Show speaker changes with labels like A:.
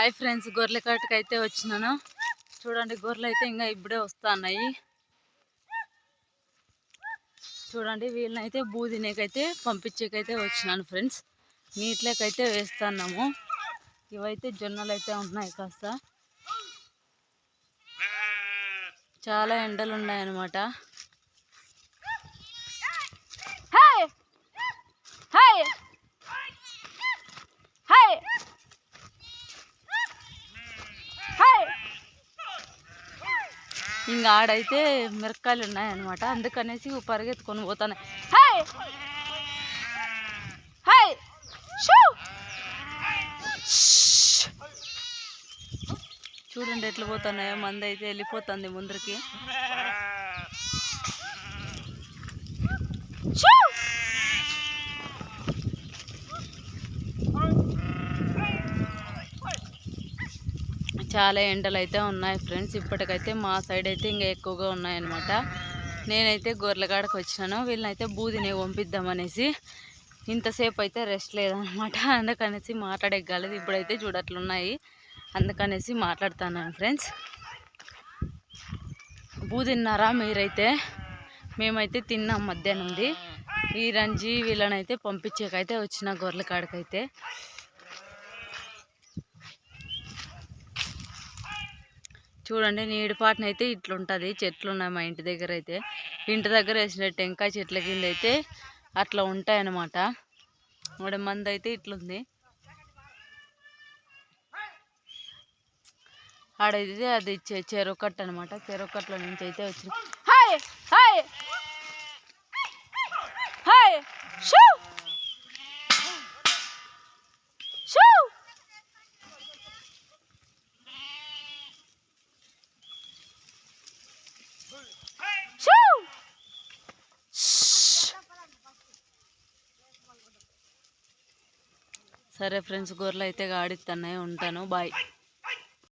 A: Hi friends గొర్రెల కాటుకు అయితే వచ్చినాను. చూడండి గొర్రెలు అయితే ఇంకా ఇప్పుడే వస్తున్నాయి. చూడండి వీళ్ళనైతే బూదినేకైతే పంపించేకైతే వచ్చినాను ఫ్రెండ్స్. నీటిలోకైతే వేస్తున్నాము. ఇవైతే జొన్నలు అయితే ఉన్నాయి కాస్త. చాలా ఎండలు ఉన్నాయన్నమాట హాయ్ హాయ్ హాయ్ హాయ్ ఇంకా ఆడైతే మిరపకాయలు ఉన్నాయన్నమాట. అందుకనేసి పరిగెత్తుకొని పోతున్నాయి హాయ్ హాయ్ చూడండి ఎట్లా పోతున్నాయో. మంది అయితే వెళ్ళిపోతుంది ముందరికి. చాలా ఎండలు అయితే ఉన్నాయి ఫ్రెండ్స్. ఇప్పటికైతే మా సైడ్ అయితే ఇంకా ఎక్కువగా ఉన్నాయన్నమాట. నేనైతే గొర్రెలగాడకు వచ్చినాను వీళ్ళనైతే బూదిని పంపిద్దామనేసి ఇంతసేపు అయితే రెస్ట్ లేదనమాట అందుకనేసి మాట్లాడగలదు ఇప్పుడైతే చూడట్లున్నాయి అందుకనేసి మాట్లాడుతున్నాను ఫ్రెండ్స్. బూదిన్నారా మీరైతే? మేమైతే తిన్నాం మధ్యాహ్నంది. ఈ రంజీ వీళ్ళనైతే పంపించేకైతే వచ్చిన గొర్రెల కాడకైతే చూడండి నీడిపాటన అయితే ఇట్లుంటుంది చెట్లు ఉన్నాయి మా ఇంటి దగ్గర అయితే ఇంటి దగ్గర వేసిన టెంకాయ చెట్ల కింద అయితే అట్లా ఉంటాయి అన్నమాట మూడు మంది అయితే ఇట్లుంది. ఆడైతే అది ఇచ్చే కట్ట అనమాట చెరొకట్లో నుంచి అయితే వచ్చింది హాయ్! హాయ్! హాయ్! షూ షూ సరే ఫ్రెండ్స్ గొర్రెలు అయితే గాడిస్తున్నాయి ఉంటాను. బాయ్.